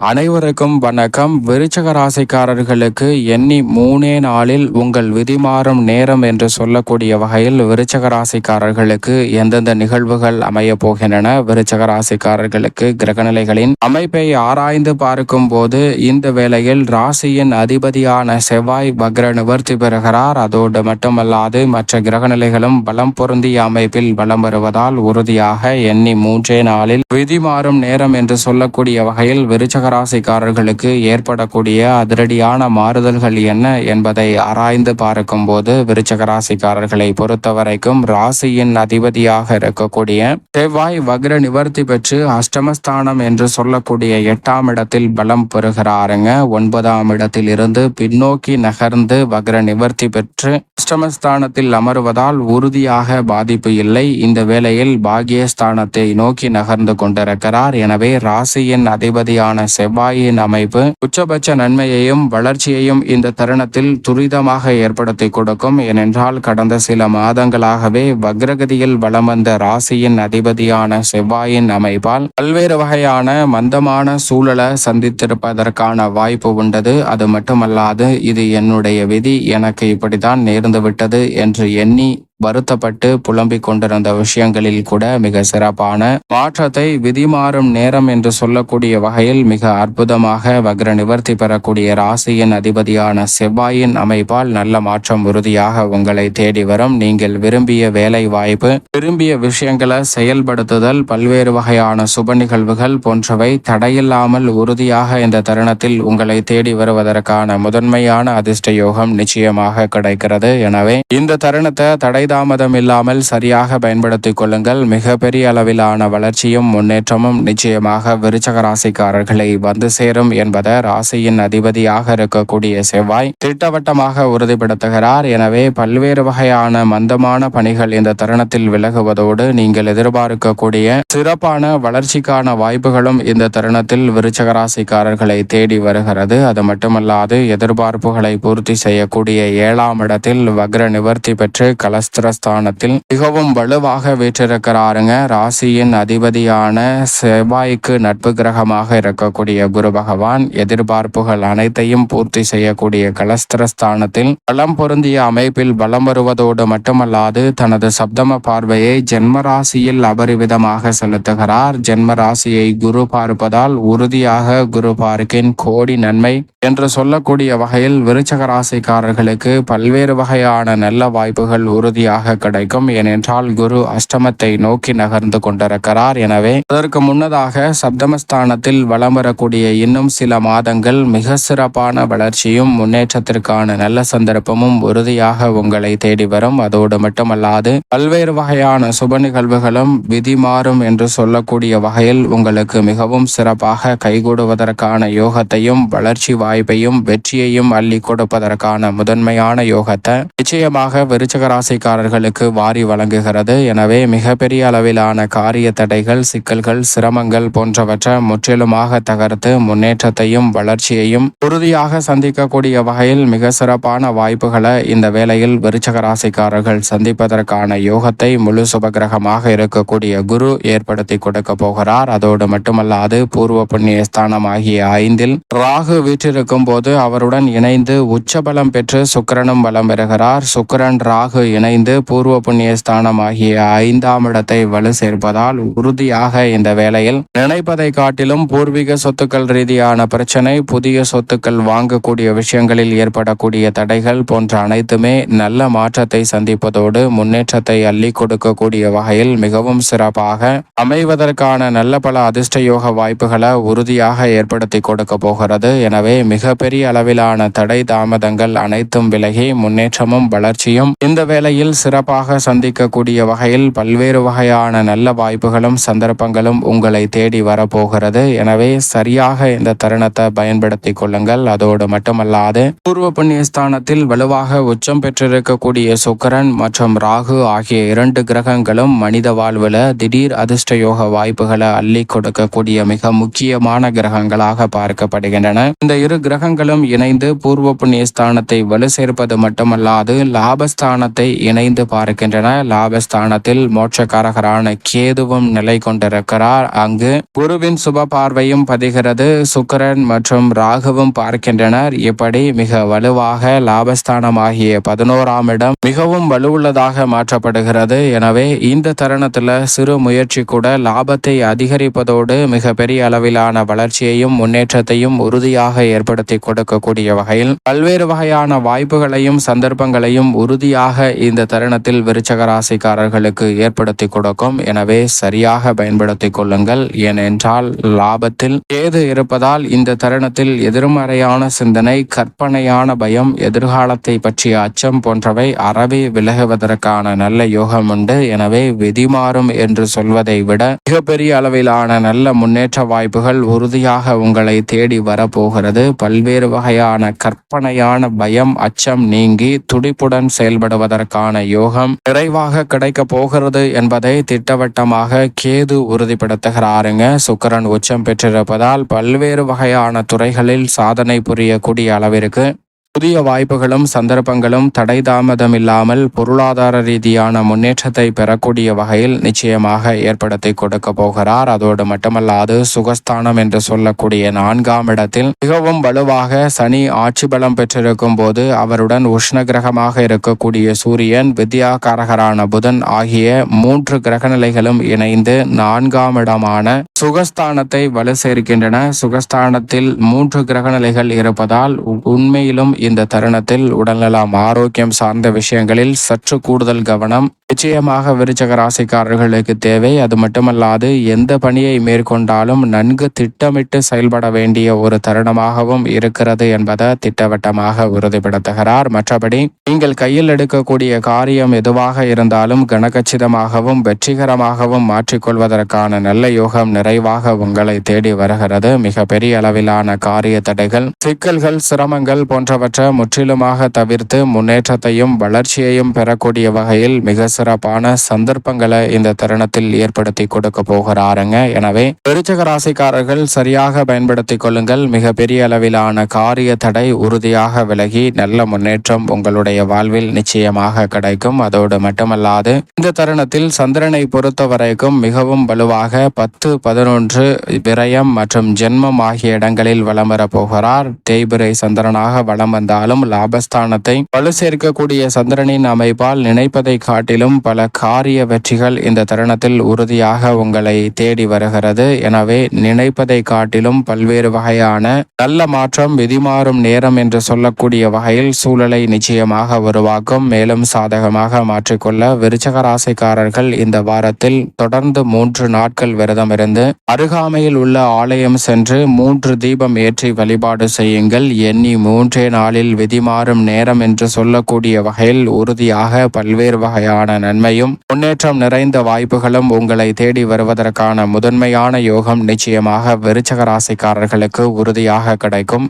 அனைவருக்கும் வணக்கம். விருச்சக ராசிக்காரர்களுக்கு எண்ணி மூணே நாளில் உங்கள் விதி மாறும் நேரம் என்று சொல்லக்கூடிய வகையில் விருச்சக ராசிக்காரர்களுக்கு எந்தெந்த நிகழ்வுகள் அமைய போகின்றன? விருச்சக ராசிக்காரர்களுக்கு கிரகநிலைகளின் அமைப்பை ஆராய்ந்து பார்க்கும் போது இந்த வேளையில் ராசியின் அதிபதியான செவ்வாய் வக்ர நிவர்த்தி பெறுகிறார். அதோடு மட்டுமல்லாது மற்ற கிரகநிலைகளும் பலம் பொருந்திய அமைப்பில் பலம் வருவதால் உறுதியாக எண்ணி மூன்றே நாளில் விதி மாறும் நேரம் என்று சொல்லக்கூடிய வகையில் விருச்சக ராசிக்காரர்களுக்கு ஏற்படக்கூடிய அதிரடியான மாறுதல்கள் என்ன என்பதை ஆராய்ந்து பார்க்கும்போது விருச்சக ராசிக்காரர்களை பொறுத்தவரைக்கும் ராசியின் அதிபதியாக இருக்கக்கூடிய செவ்வாய் வக்ர நிவர்த்தி பெற்று அஷ்டமஸ்தானம் என்று சொல்லக்கூடிய எட்டாம் இடத்தில் பலம் பெறுகிறாருங்க. ஒன்பதாம் இடத்தில் இருந்து பின்னோக்கி நகர்ந்து வக்ர நிவர்த்தி பெற்று அஷ்டமஸ்தானத்தில் அமருவதால் உறுதியாக பாதிப்பு இல்லை. இந்த வேளையில் பாகியஸ்தானத்தை நோக்கி நகர்ந்து கொண்டிருக்கிறார். எனவே ராசியின் அதிபதியான செவ்வாயின் அமைப்பு உச்சபட்ச நன்மையையும் வளர்ச்சியையும் இந்த தருணத்தில் துரிதமாக ஏற்படுத்தி கொடுக்கும். ஏனென்றால் கடந்த சில மாதங்களாகவே வக்ரகதியில் வலம் வந்த ராசியின் அதிபதியான செவ்வாயின் அமைப்பால் பல்வேறு வகையான மந்தமான சூழலை சந்தித்திருப்பதற்கான வாய்ப்பு உண்டது. அது மட்டுமல்லாது இது என்னுடைய விதி எனக்கு இப்படித்தான் நேர்ந்துவிட்டது என்று எண்ணி வருத்தப்பட்டு புலம்பிக் கொண்டிருந்த விஷயங்களில் கூட மிக சிறப்பான மாற்றத்தை விதிமாறும் நேரம் என்று சொல்லக்கூடிய வகையில் மிக அற்புதமாக வக்ர நிவர்த்தி பெறக்கூடிய ராசியின் அதிபதியான செவ்வாயின் அமைப்பால் நல்ல மாற்றம் உறுதியாக உங்களை தேடி வரும். நீங்கள் விரும்பிய வேலை வாய்ப்பு விரும்பிய விஷயங்களை செயல்படுத்துதல் பல்வேறு வகையான சுப நிகழ்வுகள் போன்றவை தடையில்லாமல் உறுதியாக இந்த தருணத்தில் உங்களை தேடி வருவதற்கான முதன்மையான அதிர்ஷ்ட யோகம் நிச்சயமாக கிடைக்கிறது. எனவே இந்த தருணத்தை தடை தாமதம் இல்லாமல் சரியாக பயன்படுத்திக் கொள்ளுங்கள். மிகப்பெரிய அளவிலான வளர்ச்சியும் முன்னேற்றமும் நிச்சயமாக விருச்சக ராசிக்காரர்களை வந்து சேரும் என்பதை ராசியின் அதிபதியாக இருக்கக்கூடிய செவ்வாய் திட்டவட்டமாக உறுதிப்படுத்துகிறார். எனவே பல்வேறு வகையான மந்தமான பணிகள் இந்த தருணத்தில் விலகுவதோடு நீங்கள் எதிர்பார்க்கக்கூடிய சிறப்பான வளர்ச்சிக்கான வாய்ப்புகளும் இந்த தருணத்தில் விருச்சக ராசிக்காரர்களை தேடி வருகிறது. அது மட்டுமல்லாது எதிர்பார்ப்புகளை பூர்த்தி செய்யக்கூடிய ஏழாம் இடத்தில் வக்ர நிவர்த்தி பெற்று கலஸ்த ஸ்தானத்தில் மிகவும் வலுவாக வீற்றிருக்கிறாருங்க. ராசியின் அதிபதியான செவ்வாய்க்கு நட்பு கிரகமாக இருக்கக்கூடிய குரு பகவான் எதிர்பார்ப்புகள் அனைத்தையும் பூர்த்தி செய்யக்கூடிய கலஸ்திரஸ்தானத்தில் பலம் பொருந்திய அமைப்பில் பலம் வருவதோடு மட்டுமல்லாது தனது சப்தம பார்வையை ஜென்ம ராசியில் அபரிவிதமாக செலுத்துகிறார். ஜென்ம ராசியை குரு பார்ப்பதால் உறுதியாக குரு பார்க்கின் கோடி நன்மை என்று சொல்லக்கூடிய வகையில் விருச்சக ராசிக்காரர்களுக்கு பல்வேறு வகையான நல்ல வாய்ப்புகள் உறுதியாக கிடைக்கும். ஏனென்றால் குரு அஷ்டமத்தை நோக்கி நகர்ந்து கொண்டிருக்கிறார். எனவே அதற்கு முன்னதாக சப்தமஸ்தானத்தில் வலம் வரக்கூடிய இன்னும் சில மாதங்கள் மிக சிறப்பான வளர்ச்சியும் முன்னேற்றத்திற்கான நல்ல சந்தர்ப்பமும் உறுதியாக உங்களை தேடி வரும். அதோடு மட்டுமல்லாது பல்வேறு வகையான சுப நிகழ்வுகளும் விதி மாறும் என்று சொல்லக்கூடிய வகையில் உங்களுக்கு மிகவும் சிறப்பாக கைகூடுவதற்கான யோகத்தையும் வளர்ச்சி வாய்ப்பையும் வெற்றியையும் அள்ளி கொடுப்பதற்கான முதன்மையான யோகத்தை நிச்சயமாக விருச்சக ராசிக்காரர்களுக்கு வாரி வழங்குகிறது. எனவே மிகப்பெரிய அளவிலான காரிய தடைகள் சிக்கல்கள் சிரமங்கள் போன்றவற்றை முற்றிலுமாக தகர்த்து முன்னேற்றத்தையும் வளர்ச்சியையும் உறுதியாக சந்திக்கக்கூடிய வகையில் மிக சிறப்பான வாய்ப்புகளை இந்த வேளையில் விருச்சக ராசிக்காரர்கள் சந்திப்பதற்கான யோகத்தை முழு சுபகிரகமாக இருக்கக்கூடிய குரு ஏற்படுத்தி கொடுக்க போகிறார். அதோடு மட்டுமல்லாது பூர்வ புண்ணிய ஸ்தானம் ஆகிய ஐந்தில் ராகு இருக்கும் போது அவருடன் இணைந்து உச்சபலம் பெற்று சுக்கிரனும் பலம் பெறுகிறார் சுக்கிரன் ராகு இணைந்து பூர்வ புண்ணிய ஸ்தானம் ஆகிய ஐந்தாம் இடத்தை வலு சேர்ப்பதால் உறுதியாக இந்த வேளையில் நினைப்பதை காட்டிலும் பூர்வீக சொத்துக்கள் ரீதியான பிரச்சனை புதிய சொத்துக்கள் வாங்கக்கூடிய விஷயங்களில் ஏற்படக்கூடிய தடைகள் போன்ற அனைத்துமே நல்ல மாற்றத்தை சந்திப்பதோடு முன்னேற்றத்தை அள்ளி கொடுக்கக்கூடிய வகையில் மிகவும் சிறப்பாக அமைவதற்கான நல்ல பல அதிர்ஷ்ட யோக வாய்ப்புகளை உறுதியாக ஏற்படுத்தி கொடுக்க போகிறது. எனவே மிகப்பெரிய அளவிலான தடை தாமதங்கள் அனைத்தும் விலகி முன்னேற்றமும் வளர்ச்சியும் இந்த வேளையில் சிறப்பாக சந்திக்கக்கூடிய வகையில் பல்வேறு வகையான நல்ல வாய்ப்புகளும் சந்தர்ப்பங்களும் உங்களை தேடி வரப்போகிறது. எனவே சரியாக இந்த தருணத்தை பயன்படுத்தி கொள்ளுங்கள். அதோடு மட்டுமல்லாது பூர்வ புண்ணியஸ்தானத்தில் வலுவாக உச்சம் பெற்றிருக்கக்கூடிய சுக்கரன் மற்றும் ராகு ஆகிய இரண்டு கிரகங்களும் மனித வாழ்வில் திடீர் அதிர்ஷ்ட யோக வாய்ப்புகளை அள்ளி கொடுக்கக்கூடிய மிக முக்கியமான கிரகங்களாக பார்க்கப்படுகின்றன. இந்த இரு கிரகங்களும் இணைந்து பூர்வ புண்ணிய ஸ்தானத்தை வலு சேர்ப்பது மட்டுமல்லாது லாபஸ்தானத்தை இணைந்து பார்க்கின்றன. லாபஸ்தானத்தில் மோட்சக்காரகரான கேதுவும் நிலை கொண்டிருக்கிறார். அங்கு குருவின் சுப பார்வையும் பதிகிறது. சுக்கரன் மற்றும் ராகுவும் பார்க்கின்றனர். இப்படி மிக வலுவாக லாபஸ்தானமாகிய பதினோராம் இடம் மிகவும் வலுவுள்ளதாக மாற்றப்படுகிறது. எனவே இந்த தருணத்தில் சிறு முயற்சி கூட லாபத்தை அதிகரிப்பதோடு மிக பெரிய அளவிலான வளர்ச்சியையும் முன்னேற்றத்தையும் உறுதியாக ஏற்படுத்தி கொடுக்கக்கூடிய வகையில் பல்வேறு வகையான வாய்ப்புகளையும் சந்தர்ப்பங்களையும் உறுதியாக இந்த தருணத்தில் விருச்சக ராசிக்காரர்களுக்கு ஏற்படுத்தி கொடுக்கும். எனவே சரியாக பயன்படுத்திக் கொள்ளுங்கள். ஏனென்றால் லாபத்தில் ஏது இருப்பதால் இந்த தருணத்தில் எதிர்மறையான சிந்தனை கற்பனையான பயம் எதிர்காலத்தை பற்றிய அச்சம் போன்றவை அறவே விலகுவதற்கான நல்ல யோகம் உண்டு. எனவே விதி மாறும் என்று சொல்வதை விட மிகப்பெரிய அளவிலான நல்ல முன்னேற்ற வாய்ப்புகள் உறுதியாக உங்களை தேடி வரப்போகிறது. பல்வேறு வகையான கற்பனையான பயம் அச்சம் நீங்கி துடிப்புடன் செயல்படுவதற்கான யோகம் நிறைவாக கிடைக்கப் போகிறது என்பதை திட்டவட்டமாக கேது உறுதிப்படுத்துகிறாருங்க. சுக்கரன் உச்சம் பெற்றிருப்பதால் பல்வேறு வகையான துறைகளில் சாதனை புரியக்கூடிய அளவிற்கு புதிய வாய்ப்புகளும் சந்தர்ப்பங்களும் தடை தாமதம் இல்லாமல் பொருளாதார ரீதியான முன்னேற்றத்தை பெறக்கூடிய வகையில் நிச்சயமாக ஏற்படுத்தி கொடுக்க போகிறார். அதோடு மட்டுமல்லாது சுகஸ்தானம் என்று சொல்லக்கூடிய நான்காம் இடத்தில் மிகவும் வலுவாக சனி ஆட்சி பலம் பெற்றிருக்கும் போது அவருடன் உஷ்ண கிரகமாக இருக்கக்கூடிய சூரியன் வித்யாகாரகரான புதன் ஆகிய மூன்று கிரகநிலைகளும் இணைந்து நான்காம் இடமான சுகஸ்தானத்தை வலு சேர்க்கின்றன சுகஸ்தானத்தில் மூன்று கிரகநிலைகள் இருப்பதால் உண்மையிலும் இந்த தருணத்தில் உடல்நலம் ஆரோக்கியம் சார்ந்த விஷயங்களில் சற்று கூடுதல் கவனம். நிச்சயமாக விருச்சக ராசிக்காரர்களுக்கு தேவை. அது மட்டுமல்லாது எந்த பணியை மேற்கொண்டாலும் நன்கு திட்டமிட்டு செயல்பட வேண்டிய ஒரு தருணமாகவும் இருக்கிறது என்பதை திட்டவட்டமாக உறுதிப்படுத்துகிறார். மற்றபடி நீங்கள் கையில் எடுக்கக்கூடிய காரியம் எதுவாக இருந்தாலும் கனகச்சிதமாகவும் வெற்றிகரமாகவும் மாற்றிக்கொள்வதற்கான நல்ல யோகம் நிறைவாக உங்களை தேடி வருகிறது. மிக பெரிய அளவிலான காரிய தடைகள் சிக்கல்கள் சிரமங்கள் போன்றவற்றை முற்றிலுமாக தவிர்த்து முன்னேற்றத்தையும் வளர்ச்சியையும் பெறக்கூடிய வகையில் மிக சிறப்பான சந்தர்ப்பங்களை இந்த தருணத்தில் ஏற்படுத்தி கொடுக்க போகிறாருங்க. எனவே விருச்சக ராசிக்காரர்கள் சரியாக பயன்படுத்திக் கொள்ளுங்கள். மிக பெரிய அளவிலான காரிய தடை உறுதியாக விலகி நல்ல முன்னேற்றம் உங்களுடைய வாழ்வில் நிச்சயமாக கிடைக்கும். அதோடு மட்டுமல்லாது இந்த தருணத்தில் சந்திரனை பொறுத்த வரைக்கும் மிகவும் வலுவாக பத்து பதினொன்று விரயம் மற்றும் ஜென்மம் ஆகிய இடங்களில் வலம் வரப் போகிறார். தேய்பிரை சந்திரனாக வலம் வந்தாலும் லாபஸ்தானத்தை வலு சேர்க்கக்கூடிய சந்திரனின் அமைப்பால் நினைப்பதை காட்டிலும் பல காரிய வெற்றிகள் இந்த தருணத்தில் உறுதியாக உங்களை தேடி வருகிறது. எனவே நினைப்பதை காட்டிலும் பல்வேறு வகையான நல்ல மாற்றம் விதிமாறும் நேரம் என்று சொல்லக்கூடிய வகையில் சூழலை நிச்சயமாக உருவாக்கும். மேலும் சாதகமாக மாற்றிக்கொள்ள விருச்சக ராசிக்காரர்கள் இந்த வாரத்தில் தொடர்ந்து மூன்று நாட்கள் விரதம் இருந்து அருகாமையில் உள்ள ஆலயம் சென்று மூன்று தீபம் ஏற்றி வழிபாடு செய்யுங்கள். எண்ணி மூன்றே நாள் நாளில் விதிமாறும் நேரம் என்று சொல்லக்கூடிய வகையில் உறுதியாக பல்வேறு வகையான நன்மையும் முன்னேற்றம் நிறைந்த வாய்ப்புகளும் உங்களை தேடி வருவதற்கான முதன்மையான யோகம் நிச்சயமாக விருச்சக ராசிக்காரர்களுக்கு உறுதியாக கிடைக்கும்.